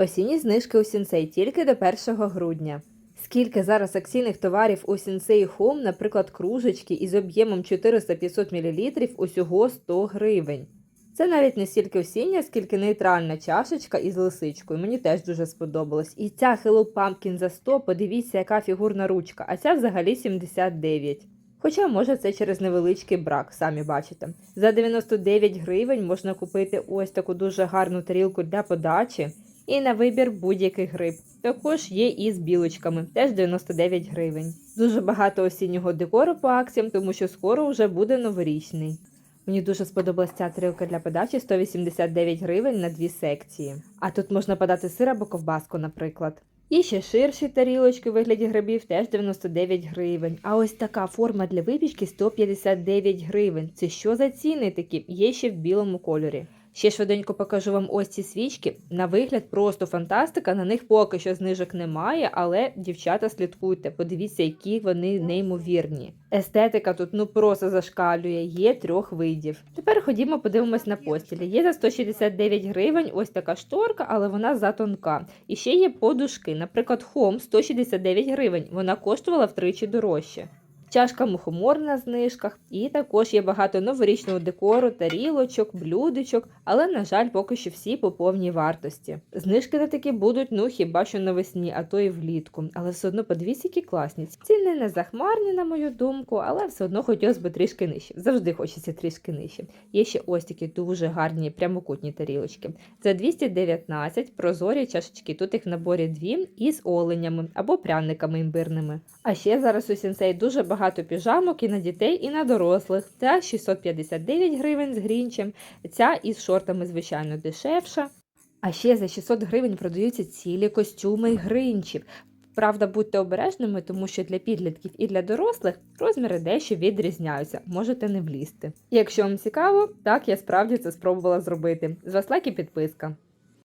Осінні знижки у Сінсей тільки до 1 грудня. Скільки зараз акційних товарів у Sensei Home, наприклад, кружечки із об'ємом 400-500 мл усього 100 гривень. Це навіть не стільки осіння, скільки нейтральна чашечка із лисичкою. Мені теж дуже сподобалось. І ця Hello Pumpkin за 100, подивіться, яка фігурна ручка, а ця взагалі 79. Хоча, може, це через невеличкий брак, самі бачите. За 99 гривень можна купити ось таку дуже гарну тарілку для подачі і на вибір будь-який гриб. Також є і з білочками, теж 99 гривень. Дуже багато осіннього декору по акціям, тому що скоро вже буде новорічний. Мені дуже сподобалася ця тарілка для подачі 189 гривень на дві секції. А тут можна подати сир або ковбаску, наприклад. І ще ширші тарілочки у вигляді грибів теж 99 гривень. А ось така форма для випічки 159 гривень. Це що за ціни такі? Є ще в білому кольорі. Ще швиденько покажу вам ось ці свічки. На вигляд просто фантастика. На них поки що знижок немає, але дівчата слідкуйте, подивіться, які вони неймовірні. Естетика тут ну просто зашкалює, є трьох видів. Тепер ходімо, подивимось на постілі. Є за 169 гривень ось така шторка, але вона затонка. І ще є подушки. Наприклад, Home 169 гривень. Вона коштувала втричі дорожче. Чашка мухомор на знижках, і також є багато новорічного декору, тарілочок, блюдечок, але, на жаль, поки що всі по повній вартості. Знижки на такі будуть, ну хіба що навесні, а то і влітку. Але все одно подивіться, які класні. Ціни не захмарні, на мою думку, але все одно хотілося б трішки нижче. Завжди хочеться трішки нижче. Є ще ось такі дуже гарні прямокутні тарілочки. За 219 прозорі чашечки. Тут їх в наборі дві із оленями або пряниками імбирними. А ще зараз у сенсей дуже багато піжамок і на дітей, і на дорослих. Ця 659 гривень з грінчем, ця із шортами, звичайно, дешевша. А ще за 600 гривень продаються цілі костюми гринчів. Правда, будьте обережними, тому що для підлітків і для дорослих розміри дещо відрізняються, можете не влізти. Якщо вам цікаво, так я справді це спробувала зробити. З вас лайк і підписка.